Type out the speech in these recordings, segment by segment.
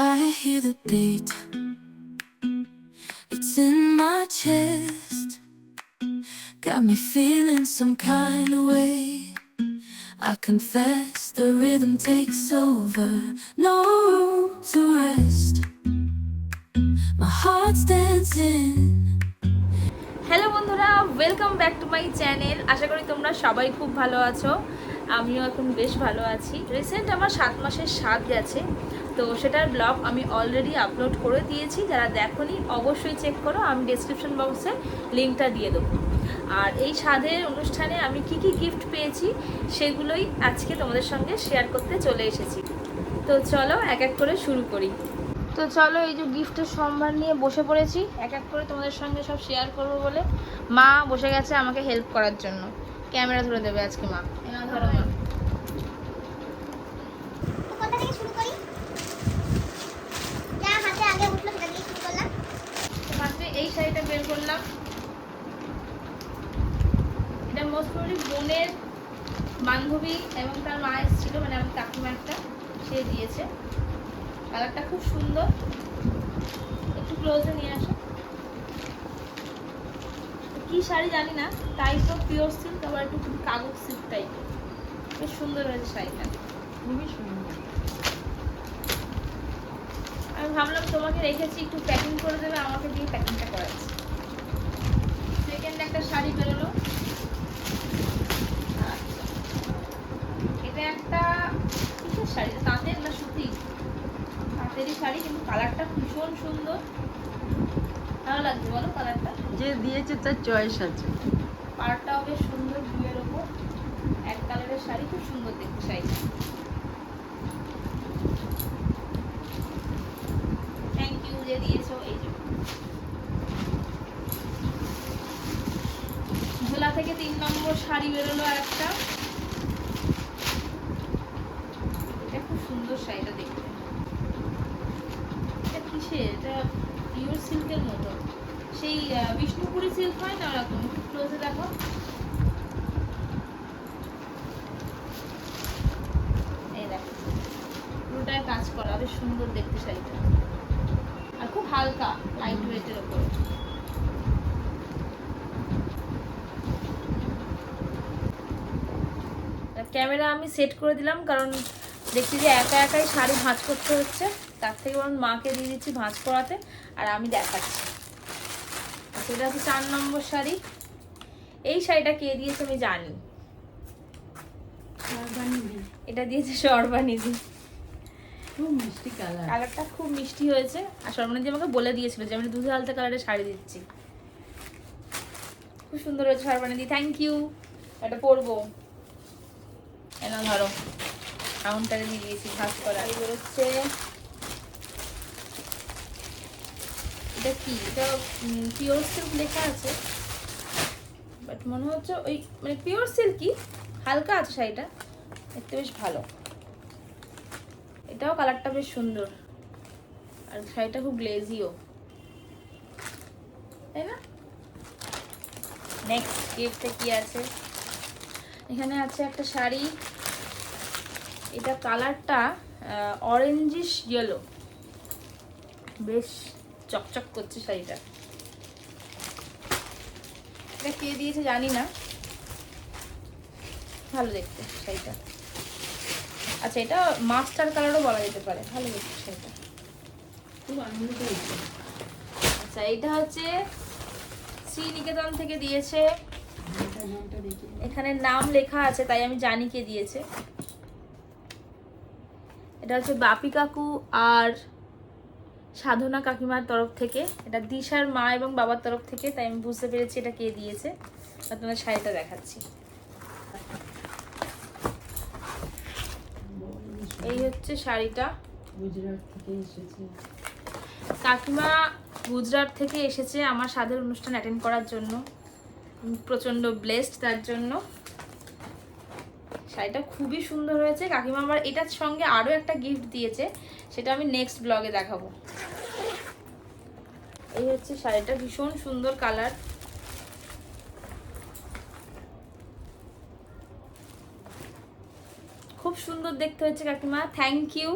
I hear the beat. It's in my chest. Got me feeling some kind of way. I confess the rhythm takes over. No room to rest. My heart's dancing. Hello বন্ধুরা welcome back to my channel আশা করি তোমরা সবাই খুব ভালো আছো আমিও এখন বেশ ভালো আছি রিসেন্ট আমার সাত মাসের স্বাদ গেছে তো সেটার ব্লগ আমি অলরেডি আপলোড করে দিয়েছি, যারা দেখোনি অবশ্যই চেক করো, আমি ডিসক্রিপশন বক্সে লিঙ্কটা দিয়ে দেবো। আর এই স্বাদের অনুষ্ঠানে আমি কি কি গিফট পেয়েছি, সেগুলোই আজকে তোমাদের সঙ্গে শেয়ার করতে চলে এসেছি। তো চলো এক এক করে শুরু করি। তো চলো এই যে গিফটের সম্ভার নিয়ে বসে পড়েছি, এক এক করে তোমাদের সঙ্গে সব শেয়ার করব বলে। মা বসে গেছে আমাকে হেল্প করার জন্য। ক্যামেরা ধরে দেবে আজকে মা। ধরো মা তো কোথা থেকে শুরু করি যা হাতে আগে উঠল সেটা দিয়ে শুরু করলাম ফার্স্টে এই শাড়িটা বের করলাম। এটা মোস্ট প্রবলি বোনের বান্ধবী এবং তার মা এসেছিল মানে আমার কাকিমা একটা, সে দিয়েছে। কালারটা খুব সুন্দর। একটু ক্লোজে নিয়ে আসো। কি শাড়ি জানি না টাইপ অফ পিওর সিল্ক আবার একটু কাগজ সিল্ক টাইপ বেশ সুন্দর হয়েছে শাড়িটা। খুবই সুন্দর। আমি ভাবলাম তোমাকে রেখেছি একটু প্যাকিং করে দেবে আমাকে দিয়ে প্যাকিংটা করাচ্ছি। সেকেন্ড একটা শাড়ি বেরোলো। এটা একটা কিসের শাড়ি? তাঁতের না সুতি? তাঁতেরই শাড়ি কিন্তু কালারটা ভীষণ সুন্দর। ভালো লাগছে বলো কালারটা। যে দিয়েছে তার চয়েস আছে। পাড়টাও বেশ সুন্দর ব্লুয়ের ওপর। এক কালারের শাড়ি খুব সুন্দর দেখতে শাড়িটা। ইউ দিয়েছ, এই যে। ঝোলা থেকে তিন নম্বর শাড়ি বেরোলো একটা এটা খুব সুন্দর শাড়িটা দেখতে। এটা কিসের? এটা পিওর সিল্কের মতো। সেই বিষ্ণুপুরি সিল্ক হয় না ওরকম? ক্লোজে দেখো। এই দেখো। পুরোটায় কাজ করা, বেশ সুন্দর দেখতে শাড়িটা। হালকা লাইট ওয়েটের ওপর ক্যামেরা আমি সেট করে দিলাম কারণ দেখছি যে একা একাই শাড়ি ভাঁজ করতে হচ্ছে। তার থেকে বরং মাকে দিয়ে দিচ্ছি ভাঁজ করাতে আর আমি দেখাচ্ছি। এটা হচ্ছে চার নম্বর শাড়ি। এই শাড়িটা কে দিয়েছে আমি জানি। এটা দিয়েছে সর্বানিধি খুব মিষ্টি কালার কালারটা খুব মিষ্টি হয়েছে। আর সর্বনিধি আমাকে বলে দিয়েছিল যে আমি দুধে আলতা কালারের শাড়ি দিচ্ছি। খুব সুন্দর হয়েছে সর্বানিধি থ্যাংক ইউ এটা পরবো। এনা ধরো। কাউন্টারে দিয়ে দিয়েছি ভাজ করা। এই বেরোচ্ছে এটা কি? এটা পিওর সিল্ক লেখা আছে। বাট মনে হচ্ছে ওই মানে পিওর সিল্কই হালকা আছে শাড়িটা। দেখতে বেশ ভালো। এটাও কালারটা বেশ সুন্দর। আর শাড়িটা খুব গ্লেজিও তাই না? নেক্সট গিফটে কি আছে? এখানে আছে একটা শাড়ি। এটা কালারটা অরেঞ্জিশ ইয়েলো বেশ চকচক করছে শাড়িটা। এটা কে দিয়েছে জানি না। ভালো দেখতে শাড়িটা। আচ্ছা এটা মাস্টার কালারও বলা যেতে পারে। ভালো দেখতে শাড়িটা খুব আনন্দ আচ্ছা এইটা হচ্ছে শ্রীনিকেতন থেকে দিয়েছে। এখানে নাম লেখা আছে তাই আমি জানি কে দিয়েছে। এটা হচ্ছে বাপি কাকু আর সাধনা কাকিমার তরফ থেকে। এটা দিশার মা এবং বাবার তরফ থেকে তাই আমি বুঝতে পেরেছি এটা কে দিয়েছে। আর তোমার শাড়িটা দেখাচ্ছি। এই হচ্ছে শাড়িটা। গুজরাট থেকে এসেছে। কাকিমা গুজরাট থেকে এসেছে আমার স্বাদের অনুষ্ঠান অ্যাটেন্ড করার জন্য। প্রচণ্ড ব্লেসড তার জন্য। শাড়িটা খুবই সুন্দর হয়েছে। কাকিমা আমার এটার সঙ্গে আরও একটা গিফট দিয়েছে সেটা আমি নেক্সট ব্লগে দেখাবো। এই হচ্ছে শাড়িটা ভীষণ সুন্দর কালার খুব সুন্দর দেখতে হয়েছে কাকিমা। থ্যাংক ইউ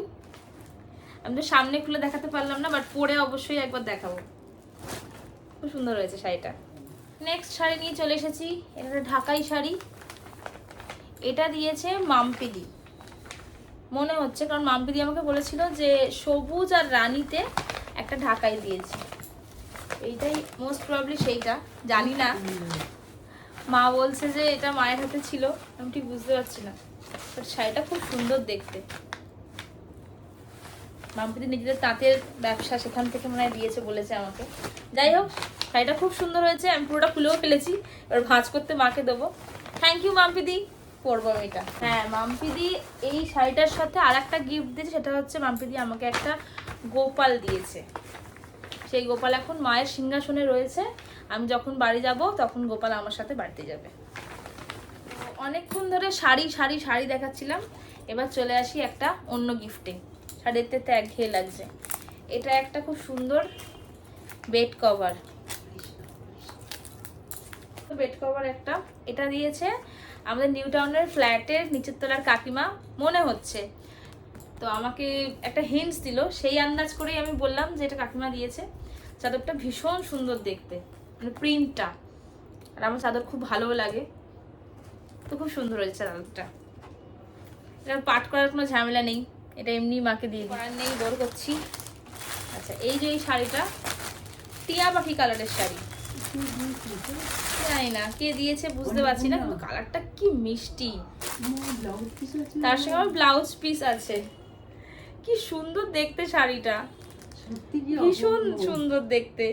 আমি তো সামনে খুলে দেখাতে পারলাম না বাট পরে অবশ্যই একবার দেখাবো। খুব সুন্দর হয়েছে শাড়িটা। নেক্সট শাড়ি নিয়ে চলে এসেছি। এটা ঢাকাই শাড়ি। এটা দিয়েছে মাম্পিদি। মনে হচ্ছে, কারণ মাম্পিদি আমাকে বলেছিল যে সবুজ আর রানীতে একটা ঢাকাই দিয়েছে। এইটাই মোস্ট প্রবলি সেইটা। জানি না। মা বলছে যে এটা মায়ের হাতে ছিল। আমি ঠিক বুঝতে পারছি না। শাড়িটা খুব সুন্দর দেখতে। মাম্পিদি নিজেদের তাঁতের ব্যবসা সেখান থেকে মনে হয় দিয়েছে বলেছে আমাকে। যাই হোক, শাড়িটা খুব সুন্দর হয়েছে, আমি পুরোটা খুলেও ফেলেছি, এবার ভাঁজ করতে মাকে দেবো। থ্যাংক ইউ মাম্পিদি পরবো আমি এটা। হ্যাঁ মাম্পিদি এই শাড়িটার সাথে আর একটা গিফট দিয়েছে, সেটা হচ্ছে মাম্পিদি আমাকে একটা গোপাল দিয়েছে। সেই গোপাল এখন মায়ের সিংহাসনে রয়েছে। আমি যখন বাড়ি যাব, তখন গোপাল আমার সাথে বাড়িতে যাবে। অনেকক্ষণ ধরে শাড়ি শাড়ি শাড়ি দেখাচ্ছিলাম। এবার চলে আসি একটা অন্য গিফটে। শাড়ি দেখতে তো একঘেয়ে লাগছে। এটা একটা খুব সুন্দর বেড কভার। বেড কভার একটা। এটা দিয়েছে আমাদের নিউ টাউনের ফ্ল্যাটের নিচের তলার কাকিমা। মনে হচ্ছে। তো আমাকে একটা হিন্টস দিল। সেই আন্দাজ করেই আমি বললাম যে এটা কাকিমা দিয়েছে। চাদরটা ভীষণ সুন্দর দেখতে। মানে প্রিন্টটা আর আমার চাদর খুব ভালোও লাগে। তো খুব সুন্দর হয়েছে চাদরটা এটা পাট করার কোনো ঝামেলা নেই এটা এমনি মাকে দিয়ে করার নেই বড় করছি। আচ্ছা এই যে এই শাড়িটা টিয়া পাখি কালারের শাড়ি। জানি না কে দিয়েছে বুঝতে পারছি না কিন্তু কালারটা কি মিষ্টি। তার সঙ্গে আমার ব্লাউজ পিস আছে। কি সুন্দর দেখতে শাড়িটা। ভীষণ সুন্দর দেখতে।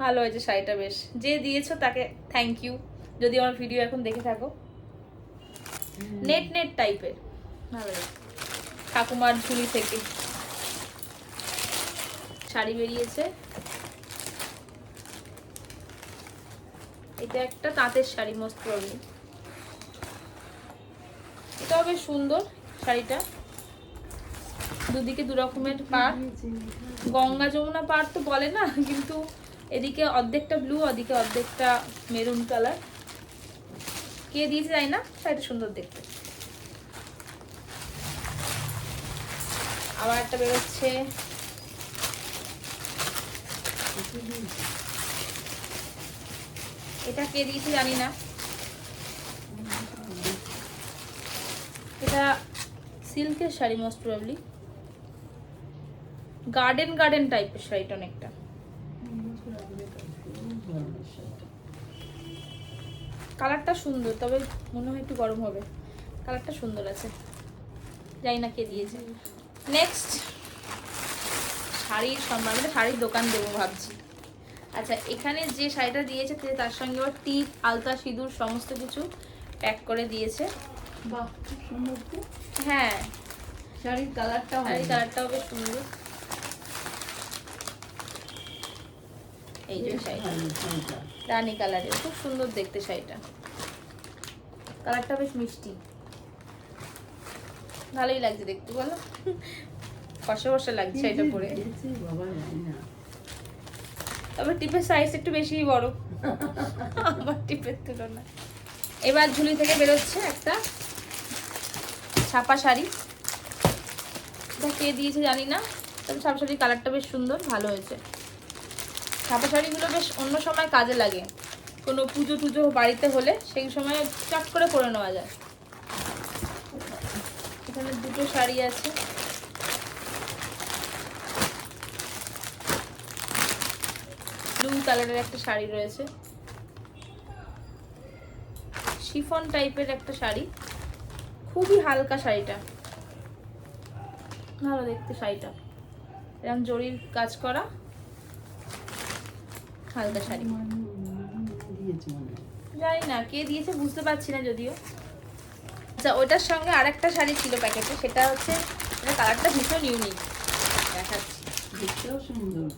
ভালো হয়েছে শাড়িটা বেশ। যে দিয়েছ তাকে থ্যাংক ইউ যদি আমার ভিডিও এখন দেখে থাকো। নেট নেট টাইপের ভালো। ঠাকুমার ঝুলি থেকে। শাড়ি বেরিয়েছে। এটা একটা তাঁতের শাড়ি মোস্ট প্রবলি এটাও বেশ সুন্দর শাড়িটা। দুদিকে দু রকমের পাড়। গঙ্গা যমুনা পাড় তো বলে না কিন্তু এদিকে অর্ধেকটা ব্লু ওদিকে অর্ধেকটা মেরুন কালার কে দিয়েছে জানি না? শাড়িটা সুন্দর দেখতে। আবার একটা বেরোচ্ছে। এটা কে দিয়েছে জানি না। এটা সিল্কের sari most probably garden garden টাইপের শাড়িটা অনেকটা। কালারটা সুন্দর তবে মনে হয় একটু গরম হবে। কালারটা সুন্দর আছে। জানি না কে দিয়েছে। নেক্সট শাড়ির সম্মান একটা শাড়ির দোকান দেবো ভাবছি। আচ্ছা এখানে যে শাড়িটা দিয়েছে তার সঙ্গে আবার টিপ আলতা সিঁদুর সমস্ত কিছু প্যাক করে দিয়েছে। বাহ সুন্দর হ্যাঁ। শাড়ির কালারটাও শাড়ির কালারটাও বেশ সুন্দর। এই যে শাড়ি রানী কালারের খুব সুন্দর দেখতে শাড়িটা। কালারটা বেশ মিষ্টি। ভালোই লাগছে দেখতে বলো। কষে বসে লাগছে এটা পরে। তবে টিপের সাইজ একটু বেশি বড়। আমার টিপের তুলনায়। এবার ঝুলি থেকে বেরোচ্ছে একটা ছাপা শাড়ি। এটা কে দিয়েছে জানি না তবে ছাপা শাড়ির কালারটা বেশ সুন্দর ভালো হয়েছে। ছাপা শাড়িগুলো বেশ অন্য সময় কাজে লাগে। কোনো পুজো টুজো বাড়িতে হলে সেই সময় চট করে পরে নেওয়া যায়। এখানে দুটো শাড়ি আছে। ব্লু কালারের একটা শাড়ি রয়েছে। শিফন টাইপের একটা শাড়ি। খুবই হালকা শাড়িটা। ভালো দেখতে শাড়িটা। এরকম জরির কাজ করা। হালকা শাড়ি। জানি না কে দিয়েছে বুঝতে পারছি না যদিও। আচ্ছা ওটার সঙ্গে আরেকটা শাড়ি ছিল প্যাকেটে সেটা হচ্ছে এটা কালারটা ভীষণ ইউনিক দেখাচ্ছি। দেখতেও সুন্দর।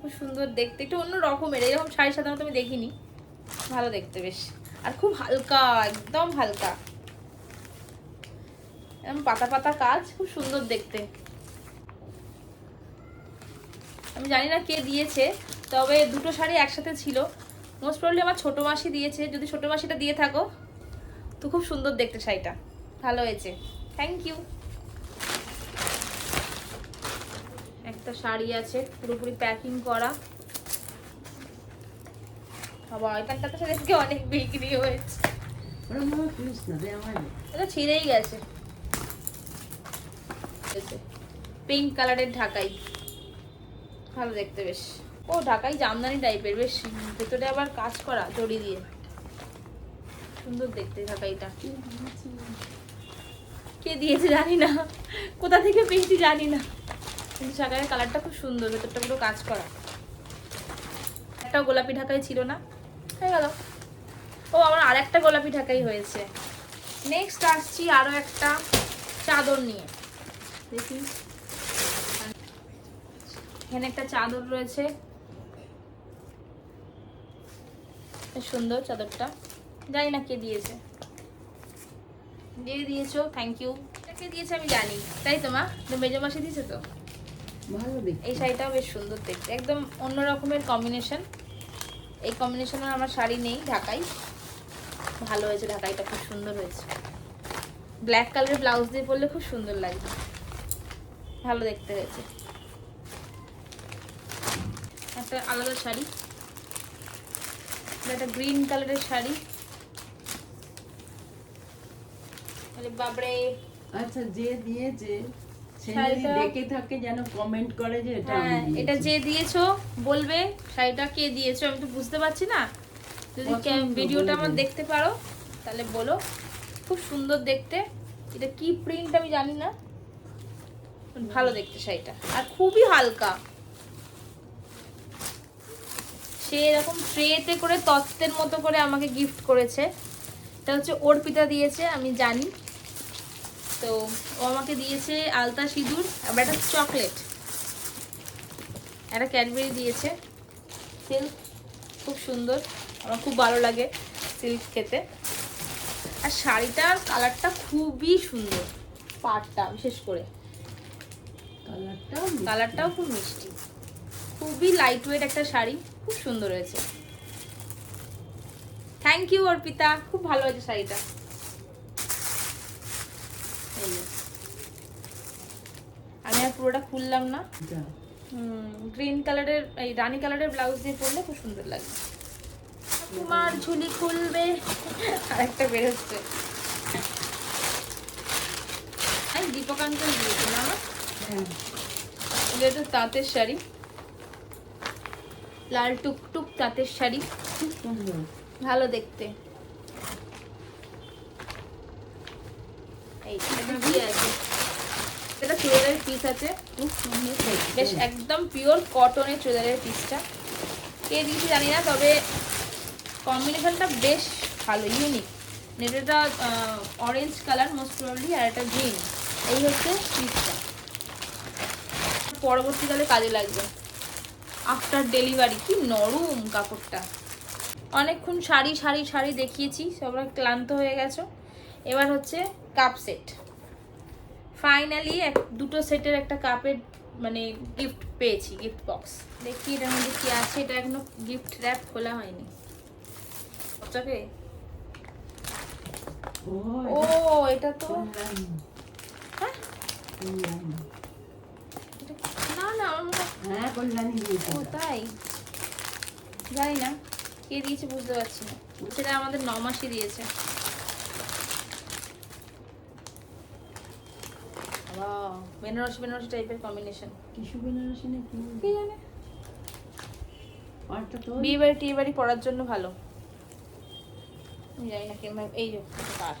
খুব সুন্দর দেখতে একটু অন্য রকমের এরকম শাড়ি সাধারণত আমি দেখিনি। ভালো দেখতে বেশ। আর খুব হালকা একদম হালকা। এরকম পাতা পাতা কাজ খুব সুন্দর দেখতে। আমি জানি না কে দিয়েছে। তবে দুটো শাড়ি একসাথে ছিল। মোস্ট প্রবলি আমার ছোটো মাসি দিয়েছে। যদি ছোটো মাসিটা দিয়ে থাকো তো খুব সুন্দর দেখতে শাড়িটা। ভালো হয়েছে। থ্যাংক ইউ একটা শাড়ি আছে পুরোপুরি প্যাকিং করা। বাবা এখানটা তো সেদিনকে অনেক বিক্রি হয়েছে। এটা ছিঁড়েই গেছে। পিঙ্ক কালারের ঢাকাই। ভালো দেখতে বেশ। ও ঢাকাই জামদানি টাইপের বেশ ভেতরে আবার কাজ করা জড়ি দিয়ে। সুন্দর দেখতে ঢাকাইটা। কে দিয়েছে জানি না। কোথা থেকে পেয়েছি জানি না। কিন্তু শাকারের কালারটা খুব সুন্দর, ভেতরটা পুরো কাজ করা। একটা গোলাপি ঢাকাই ছিল না। হয়ে গেল। ও আমার আরেকটা গোলাপি ঢাকাই হয়েছে। নেক্সট আসছি আরও একটা চাদর নিয়ে। দেখি। এখানে একটা চাদর রয়েছে বেশ সুন্দর চাদরটা। জানি না কে দিয়েছে। যে দিয়েছ থ্যাংক ইউ কে দিয়েছে আমি জানি। তাই তো মা? মেজো মাসে দিয়েছে তো? ভালো এই শাড়িটাও বেশ সুন্দর দেখতে। একদম অন্য রকমের কম্বিনেশন এই কম্বিনেশনের আমার শাড়ি নেই ঢাকাই। ভালো হয়েছে ঢাকাইটা খুব সুন্দর হয়েছে। ব্ল্যাক কালারের ব্লাউজ দিয়ে পরলে খুব সুন্দর লাগবে ভালো দেখতে হয়েছে। একটা আলাদা শাড়ি। একটা গ্রিন কালারের শাড়ি। আরে আচ্ছা যে দিয়েছে শাড়িটা- দেখে থাকে যেন কমেন্ট করে যে এটা হ্যাঁ এটা যে দিয়েছ বলবে শাড়িটা কে দিয়েছ আমি তো বুঝতে পারছি না। যদি ভিডিওটা আমার দেখতে পারো তাহলে বলো। খুব সুন্দর দেখতে। এটা কি প্রিন্ট আমি জানি না। ভালো দেখতে শাড়িটা। আর খুবই হালকা। সে এরকম ট্রেতে করে তত্ত্বের মতো করে আমাকে গিফট করেছে। এটা হচ্ছে অর্পিতা দিয়েছে আমি জানি। তো ও আমাকে দিয়েছে আলতা সিঁদুর আবার একটা চকলেট একটা ক্যাডবেরি দিয়েছে। সিল্ক খুব সুন্দর। আমার খুব ভালো লাগে সিল্ক খেতে। আর শাড়িটার কালারটা খুবই সুন্দর পাটটা বিশেষ করে। কালারটাও কালারটাও খুব মিষ্টি। খুবই লাইট ওয়েট একটা শাড়ি। খুব সুন্দর হয়েছে। Thank you Arpita. খুব ভালো হয়েছে শাড়িটা। আমি আর পুরোটা খুললাম না। গ্রিন কালারের এই রানী কালারের ব্লাউজ দিয়ে পরলে খুব সুন্দর লাগবে তোমার ঝুলি খুলবে। আর একটা বেরোচ্ছে এই দীপকান্তই দিয়েছিল আমার হ্যাঁ, এটা তাঁতের শাড়ি। লাল টুকটুক তাঁতের শাড়ি। খুব সুন্দর ভালো দেখতে। এই আছে। এটা চুড়িদারের পিস আছে। খুব সুন্দর। দেখতে। বেশ একদম পিওর কটনের চুড়িদারের পিসটা কে দিয়েছি জানি না তবে কম্বিনেশনটা বেশ ভালো ইউনিক নেটাটা অরেঞ্জ কালার মোস্ট প্রবলি আর একটা গ্রিন এই হচ্ছে পিসটা পরবর্তীকালে কাজে লাগবে। আফটার ডেলিভারি কি নরম কাপড়টা। অনেকক্ষণ শাড়ি শাড়ি শাড়ি দেখিয়েছি সবাই ক্লান্ত হয়ে গেছো। এবার হচ্ছে কাপ সেট ফাইনালি এক দুটো সেটের একটা কাপের মানে গিফট পেয়েছি গিফট বক্স দেখি এটার মধ্যে কি আছে এটা এখনও গিফট র্যাপ খোলা হয়নি। চকে ও, ও এটা তো হ্যাঁ? না না আমার হয়- কল্যাণী দিয়েছে ও জানি না কে দিয়েছে বুঝতে পারছি না। সেটা আমাদের নমাসি দিয়েছে। বাহ, বেনারসি বেনারসি টাইপের কম্বিনেশন কিছু বেনারসি না কি? কি জানে? বিয়ে বাড়ি টিয়ে বাড়ি পড়ার জন্য ভালো। জানি না কেমন এই যে কার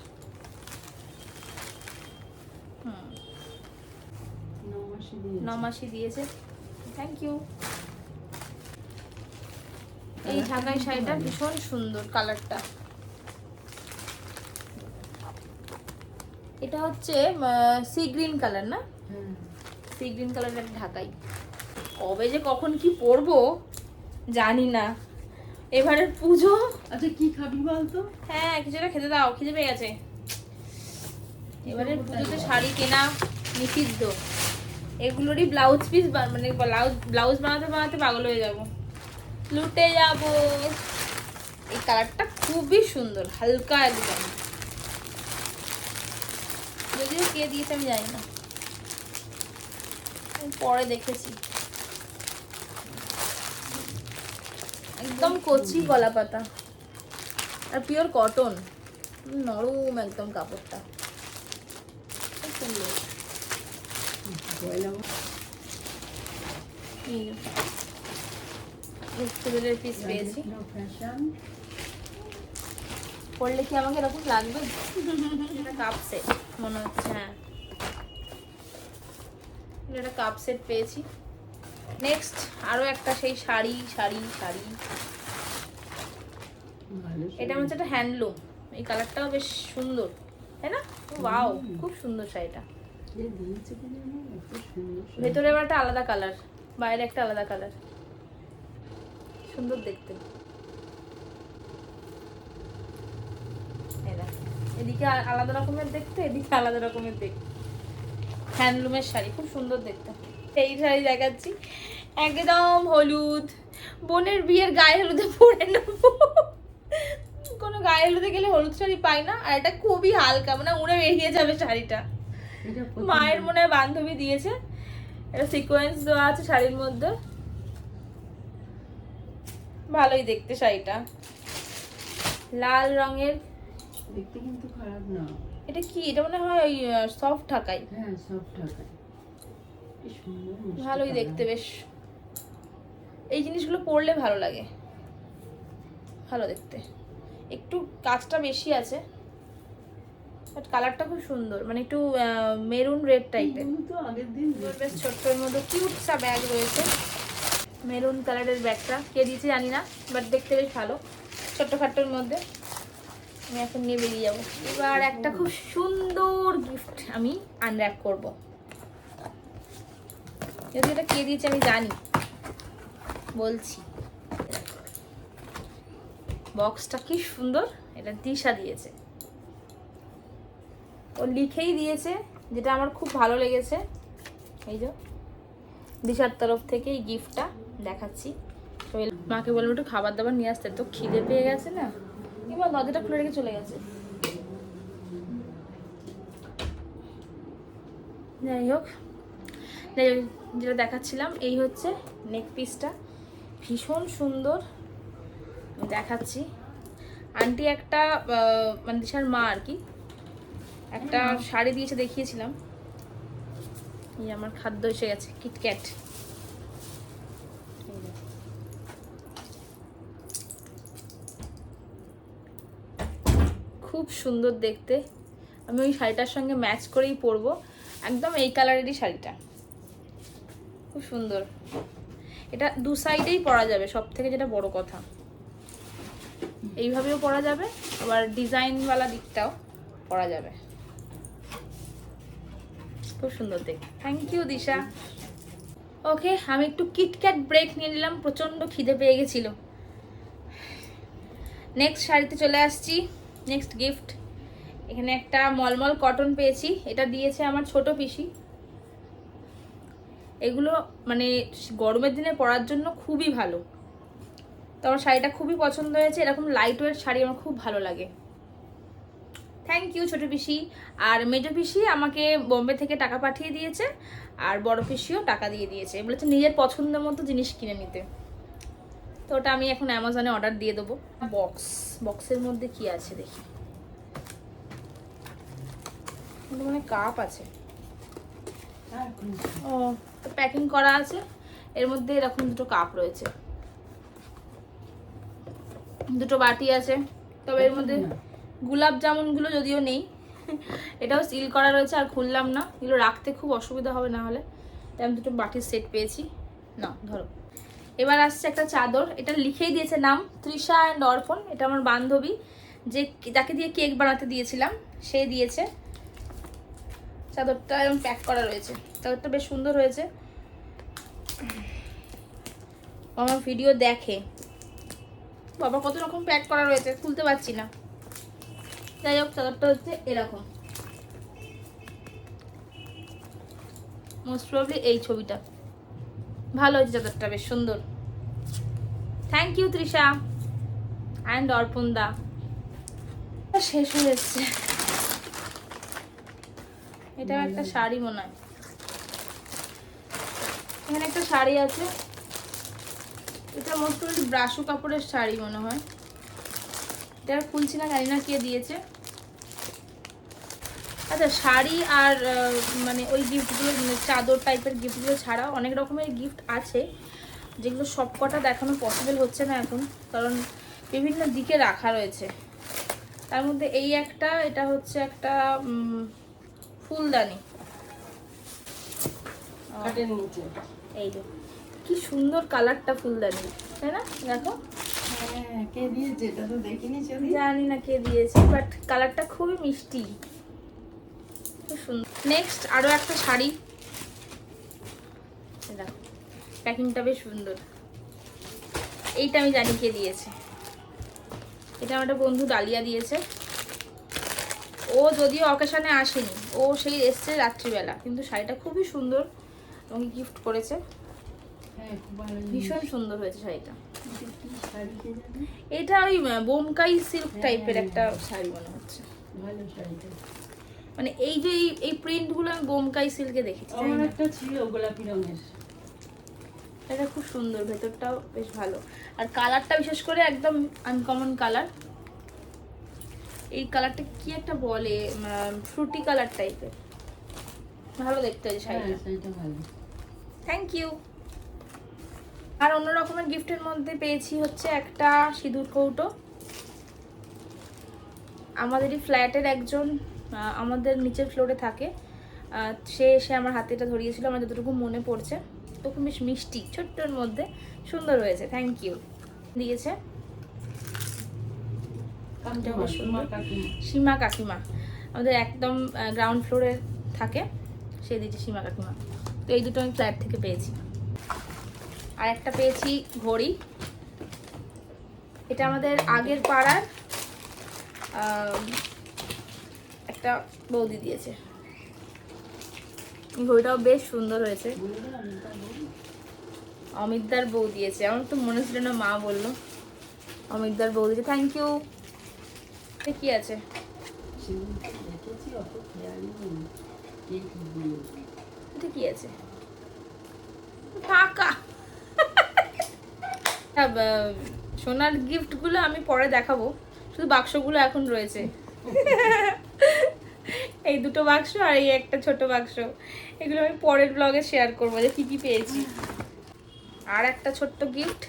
নমাসি দিয়েছে। থ্যাংক ইউ এই ঢাকাই শাড়িটা ভীষণ সুন্দর কালারটা। এটা হচ্ছে সি গ্রিন কালার না? সি গ্রিন কালারের ঢাকাই। কবে যে কখন কি পরবো জানি না। এবারের পুজো। আচ্ছা কি খাবি বলতো? হ্যাঁ কিছুটা খেতে দাও খিদে পেয়ে গেছে। এবারে পুজোতে শাড়ি কেনা নিষিদ্ধ। এগুলোরই ব্লাউজ পিস মানে ব্লাউজ ব্লাউজ বানাতে বানাতে পাগল হয়ে যাব। লুটে যাব। এই কালারটা খুবই সুন্দর, হালকা একদম। যদিও কে দিয়েছে আমি জানি না। পরে দেখেছি। একদম কচি গলা পাতা আর পিওর কটন নরম একদম কাপড়টা। খুব সুন্দর। পিস পেয়েছি কি আমাকে এরকম লাগবে এটা কাপ সেট মনে হচ্ছে হ্যাঁ কাপ সেট পেয়েছি নেক্সট আরও একটা সেই শাড়ি শাড়ি শাড়ি এটা হচ্ছে একটা হ্যান্ডলুম এই কালারটাও বেশ সুন্দর তাই না ওয়াও খুব সুন্দর শাড়িটা ভেতরে একটা আলাদা কালার বাইরে একটা আলাদা কালার সুন্দর দেখতে। এদিকে আলাদা রকমের দেখতে, এদিকে আলাদা রকমের দেখতে। হ্যান্ডলুমের শাড়ি, খুব সুন্দর দেখতে। এই শাড়ি দেখাচ্ছি। একদম হলুদ। বোনের বিয়ের গায়ে হলুদে পরে নেব। কোনো গায়ে হলুদে গেলে হলুদ শাড়ি পাই না, আর এটা খুবই হালকা মানে উড়ে বেরিয়ে যাবে শাড়িটা। মায়ের মনে হয় বান্ধবী দিয়েছে। এটা সিকোয়েন্স দেওয়া আছে শাড়ির মধ্যে। ভালোই দেখতে শাড়িটা। লাল রঙের। দেখতে কিন্তু খারাপ না। এটা কি? এটা মনে হয় ওই সফট ঢাকাই। হ্যাঁ সুন্দর মিষ্টি ভালোই দেখতে বেশ। এই জিনিসগুলো পরলে ভালো লাগে। ভালো দেখতে। একটু কাজটা বেশি আছে। বাট কালারটা খুব সুন্দর মানে একটু মেরুন রেড টাইপের বেশ ছোট্টর মধ্যে কিউট সা ব্যাগ রয়েছে। মেরুন কালারের ব্যাগটা কে দিয়েছে জানি না বাট দেখতে বেশ ভালো। ছোট্ট খাট্টোর মধ্যে। আমি এখন নিয়ে বেরিয়ে যাব। এবার একটা খুব সুন্দর গিফট আমি আনর্যাপ করব। যদি এটা কে দিয়েছে আমি জানি। বলছি। বক্সটা কি সুন্দর এটা দিশা দিয়েছে। ও লিখেই দিয়েছে যেটা আমার খুব ভালো লেগেছে। এই যে দিশার তরফ থেকে এই গিফটটা দেখাচ্ছি। মাকে বলব একটু খাবার দাবার নিয়ে আসতে তো খিদে পেয়ে গেছে না? এবার দরজাটা খুলে রেখে চলে গেছে। যাই হোক যাই হোক, যেটা দেখাচ্ছিলাম এই হচ্ছে নেক পিসটা ভীষণ সুন্দর দেখাচ্ছি। আন্টি একটা মানে দিশার মা আর কি একটা শাড়ি দিয়েছে, দেখিয়েছিলাম। আমার খাদ্য এসে গেছে কিটক্যাট খুব সুন্দর দেখতে। আমি ওই শাড়িটার সঙ্গে ম্যাচ করেই পরবো। একদম এই কালারেরই শাড়িটা। খুব সুন্দর। এটা দু সাইডেই পরা যাবে সব থেকে যেটা বড় কথা। এইভাবেও পরা যাবে, আবার ডিজাইনওয়ালা দিকটাও পরা যাবে। খুব সুন্দর দেখ থ্যাংক ইউ দিশা। ওকে আমি একটু কিটক্যাট ব্রেক নিয়ে নিলাম, প্রচণ্ড খিদে পেয়ে গেছিল। নেক্সট শাড়িতে চলে আসছি নেক্সট গিফট এখানে একটা মলমল কটন পেয়েছি, এটা দিয়েছে আমার ছোট পিসি। এগুলো মানে গরমের দিনে পরার জন্য খুবই ভালো। তো আমার শাড়িটা খুবই পছন্দ হয়েছে, এরকম লাইট ওয়েট শাড়ি আমার খুব ভালো লাগে। থ্যাংক ইউ ছোট পিসি। আর মেজো পিসি আমাকে বোম্বে থেকে টাকা পাঠিয়ে দিয়েছে, আর বড় পিসিও টাকা দিয়ে দিয়েছে। বলেছে নিজের পছন্দ মতো জিনিস কিনে নিতে। তো ওটা আমি এখন অ্যামাজনে অর্ডার দিয়ে দেবো। বক্স বক্সের মধ্যে কি আছে দেখি। মানে কাপ আছে। ও ও প্যাকিং করা আছে। এর মধ্যে এরকম দুটো কাপ রয়েছে। দুটো বাটি আছে। তবে এর মধ্যে না। গোলাপ জামুনগুলো যদিও নেই, এটাও সিল করা রয়েছে আর খুললাম না। এগুলো রাখতে খুব অসুবিধা হবে না হলে। তাই আমি দুটো বাটির সেট পেয়েছি। না ধরো। এবার আসছে একটা চাদর, এটা লিখেই দিয়েছে নাম, তৃষা অ্যান্ড অর্পণ। এটা আমার বান্ধবী, যে যাকে দিয়ে কেক বানাতে দিয়েছিলাম, সে দিয়েছে। চাদরটা এরকম প্যাক করা রয়েছে। চাদরটা বেশ সুন্দর হয়েছে। আমার ভিডিও দেখে। বাবা, কত রকম প্যাক করা রয়েছে, খুলতে পারছি না। যাই হোক চাদরটা হচ্ছে এরকম। মোস্ট প্রবলি এই ছবিটা। ভালো হয়েছে চাদরটা বেশ সুন্দর। Thank you Trisha. অ্যান্ড অর্পণ দা শেষ হয়ে যাচ্ছে। এটা একটা শাড়ি মনে হয়। এখানে একটা শাড়ি আছে। এটা মোস্ট ব্রাশু কাপড়ের শাড়ি মনে হয়। এটা খুলছি না জানি না কে দিয়েছে। আচ্ছা শাড়ি আর মানে ওই গিফটগুলো চাদর টাইপের গিফটগুলো ছাড়া অনেক রকমের গিফট আছে যেগুলো সব কটা দেখানো পসিবল হচ্ছে না এখন কারণ বিভিন্ন দিকে রাখা রয়েছে। তার মধ্যে এই একটা এটা হচ্ছে একটা ফুলদানি। এই যে কি সুন্দর কালারটা ফুলদানি তাই না? দেখো। কে দিয়েছে এটা তো দেখিনি জানি না কে দিয়েছে বাট কালারটা খুবই মিষ্টি। খুব সুন্দর। নেক্সট আরও একটা শাড়ি। প্যাকিংটা বেশ সুন্দর। এইটা আমি জানি কে দিয়েছে। এটা আমার একটা বন্ধু ডালিয়া দিয়েছে। ও যদিও অকেশনে আসেনি ও সেই এসছে রাত্রিবেলা কিন্তু শাড়িটা খুবই সুন্দর আমাকে গিফট করেছে। হ্যাঁ ভীষণ সুন্দর হয়েছে শাড়িটা। শাড়ি এটা ওই বোমকাই সিল্ক হ্যাঁ, টাইপের হ্যাঁ, একটা হ্যাঁ। শাড়ি মনে হচ্ছে। ভালো শাড়িটা। মানে এই যে এই প্রিন্টগুলো আমি বোমকাই সিল্কে দেখেছি আমার একটা ছিল গোলাপি রঙের। এটা খুব সুন্দর ভেতরটাও বেশ ভালো। আর কালারটা বিশেষ করে একদম আনকমন কালার এই কালারটা কি একটা বলে ফ্রুটি কালার টাইপের ভালো দেখতে হয়েছে হ্যাঁ শাড়িটা। থ্যাংক ইউ আর অন্য রকমের গিফটের মধ্যে পেয়েছি হচ্ছে একটা সিঁদুর কৌটো। আমাদেরই ফ্ল্যাটের একজন আমাদের নিচের ফ্লোরে থাকে। সে এসে আমার হাতে এটা ধরিয়েছিল আমার যতটুকু মনে পড়ছে। তো খুব বেশ মিষ্টি ছোট্টর মধ্যে সুন্দর হয়েছে থ্যাংক ইউ দিয়েছে। সীমা কাকিমা। আমাদের একদম গ্রাউন্ড ফ্লোরে থাকে। সে দিয়েছে সীমা কাকিমা। তো এই দুটো আমি ফ্ল্যাট থেকে পেয়েছি। আর একটা পেয়েছি ঘড়ি। এটা আমাদের আগের পাড়ার একটা বৌদি দিয়েছে। ঘড়িটাও বেশ সুন্দর হয়েছে। অমিতদার বউ দিয়েছে। আমার তো মনে ছিল না মা বলল। অমিতদার বউ দিয়েছে থ্যাংক ইউ কি আছে? এটা কি আছে? টাকা হ্যাঁ, সোনার গিফটগুলো আমি পরে দেখাবো। শুধু বাক্সগুলো এখন রয়েছে। এই দুটো বাক্স আর এই একটা ছোট বাক্স। এগুলো আমি পরের ব্লগে শেয়ার করব যে কি কি পেয়েছি। আর একটা ছোট্ট গিফট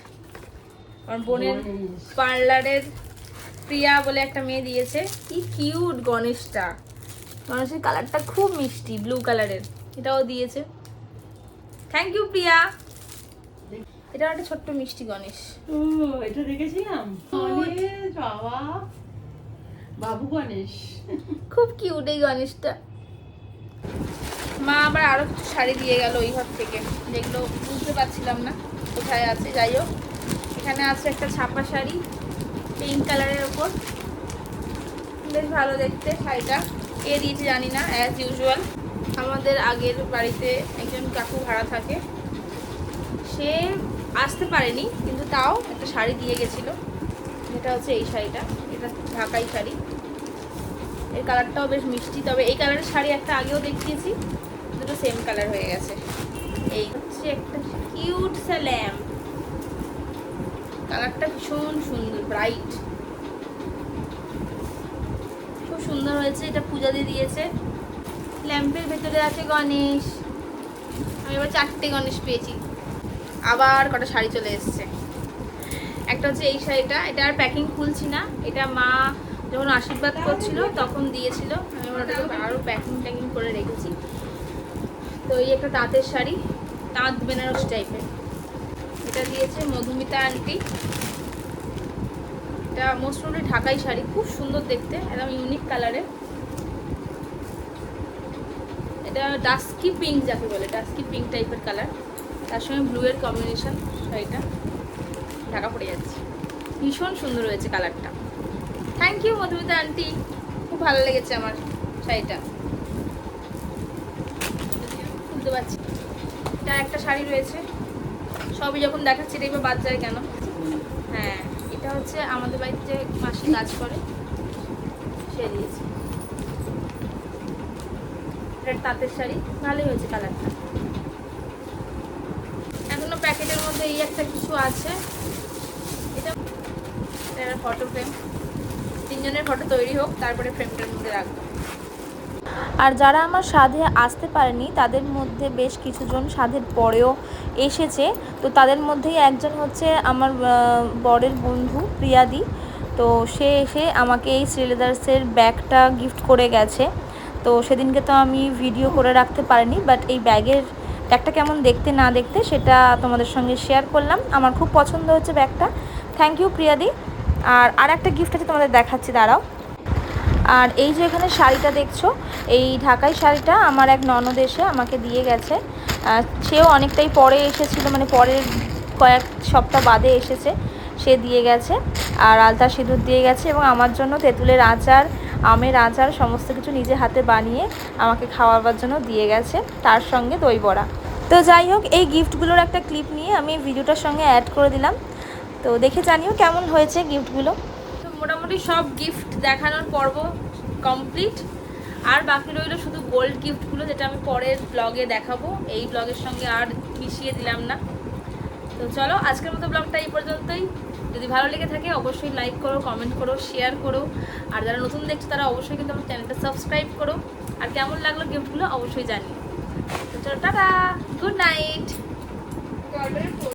আমার বোনের পার্লারের প্রিয়া বলে একটা মেয়ে দিয়েছে। কি কিউট গণেশটা। গণেশের কালারটা খুব মিষ্টি ব্লু কালারের এটাও দিয়েছে। Thank you Priya. এটা একটা ছোট্ট মিষ্টি গণেশ। ও এটা দেখেছিলাম? বাবা। বাবু গণেশ। খুব কিউট এই গণেশটা। মা আবার আরও কিছু শাড়ি দিয়ে গেল ওই ঘর থেকে। যেগুলো বুঝতে পারছিলাম না কোথায় আছে যাই হোক। এখানে আছে একটা ছাপা শাড়ি পিঙ্ক কালারের ওপর। বেশ ভালো দেখতে শাড়িটা। কে দিয়েছে জানি না অ্যাজ ইউজুয়াল আমাদের আগের বাড়িতে একজন কাকু ভাড়া থাকে। সে আসতে পারেনি, কিন্তু তাও একটা শাড়ি দিয়ে গেছিল। যেটা হচ্ছে এই শাড়িটা, এটা ঢাকাই শাড়ি। এর কালারটাও বেশ মিষ্টি, তবে এই কালারের শাড়ি একটা আগেও দেখিয়েছি, দুটো সেম কালার হয়ে গেছে। এই হচ্ছে একটা কিউট স্যাল্যাম কালারটা ভীষণ সুন্দর ব্রাইট খুব সুন্দর হয়েছে, এটা পূজা দিয়ে দিয়েছে। ল্যাম্পের ভেতরে আছে গণেশ। আমি এবার চারটে গণেশ পেয়েছি। আবার কটা শাড়ি চলে এসেছে। একটা হচ্ছে এই শাড়িটা, এটা আর প্যাকিং খুলছি না। এটা মা যখন আশীর্বাদ করছিল, তখন দিয়েছিল। আমি ওটাকে আরও প্যাকিং ট্যাকিং করে রেখেছি। তো এই একটা তাঁতের শাড়ি, তাঁত বেনারস টাইপের এটা দিয়েছে মধুমিতা আন্টি। এটা মোস্ট ঢাকাই শাড়ি, খুব সুন্দর দেখতে, একদম ইউনিক কালারের এটা ডাস্কি পিঙ্ক যাকে বলে ডাস্কি পিঙ্ক টাইপের কালার তার সঙ্গে ব্লু এর কম্বিনেশন শাড়িটা ঢাকা পড়ে যাচ্ছে। ভীষণ সুন্দর হয়েছে কালারটা থ্যাংক ইউ মধুমিতা আন্টি খুব ভালো লেগেছে আমার শাড়িটা। বুঝতে পারছি। এটা একটা শাড়ি রয়েছে। সবই যখন দেখাচ্ছি, দেখবে বাদ যায় কেন? হ্যাঁ এটা হচ্ছে আমাদের বাড়িতে মাসি কাজ করে, সে দিয়েছে। তাঁতের শাড়ি। ভালোই হয়েছে কালারটা প্যাকেটের মধ্যে এই একটা কিছু আছে। এটা ফটো ফ্রেম তিনজনের ফটো তৈরি হোক, তারপরে ফ্রেমটার মধ্যে রাখব। আর যারা আমার সাধে আসতে পারেনি, তাদের মধ্যে বেশ কিছুজন সাধের পরেও এসেছে। তো তাদের মধ্যেই একজন হচ্ছে আমার বরের বন্ধু প্রিয়াদি। তো সে এসে আমাকে এই শ্রীলেদার্সের ব্যাগটা গিফট করে গেছে। তো সেদিনকে তো আমি ভিডিও করে রাখতে পারিনি বাট এই ব্যাগের ব্যাগটা কেমন দেখতে না দেখতে সেটা তোমাদের সঙ্গে শেয়ার করলাম। আমার খুব পছন্দ হচ্ছে ব্যাগটা। Thank you প্রিয়াদি। আর আর একটা গিফট আছে তোমাদের দেখাচ্ছি, দাঁড়াও। আর এই যে এখানে শাড়িটা দেখছ, এই ঢাকাই শাড়িটা আমার এক ননদ এসে আমাকে দিয়ে গেছে। সেও অনেকটাই পরে এসেছিল মানে পরের কয়েক সপ্তাহ বাদে এসেছে, সে দিয়ে গেছে। আর আলতা সিঁদুর দিয়ে গেছে এবং আমার জন্য তেঁতুলের আচার, আমের আচার, সমস্ত কিছু নিজে হাতে বানিয়ে আমাকে খাওয়াবার জন্য দিয়ে গেছে। তার সঙ্গে দই বড়া। তো যাই হোক, এই গিফটগুলোর একটা ক্লিপ নিয়ে আমি ভিডিওটার সঙ্গে অ্যাড করে দিলাম। তো দেখে জানিও কেমন হয়েছে গিফটগুলো তো মোটামুটি সব গিফট দেখানোর পর্ব কমপ্লিট আর বাকি রইল শুধু গোল্ড গিফটগুলো যেটা আমি পরের ব্লগে দেখাবো। এই ব্লগের সঙ্গে আর মিশিয়ে দিলাম না। তো চলো, আজকের মতো ব্লগটা এই পর্যন্তই। যদি ভালো লেগে থাকে, অবশ্যই লাইক করো কমেন্ট করো শেয়ার করো। আর যারা নতুন দেখছ, তারা অবশ্যই কিন্তু আমার চ্যানেলটা সাবস্ক্রাইব করো। আর কেমন লাগল গিফটগুলো অবশ্যই জানিও। তো টাটা। Good night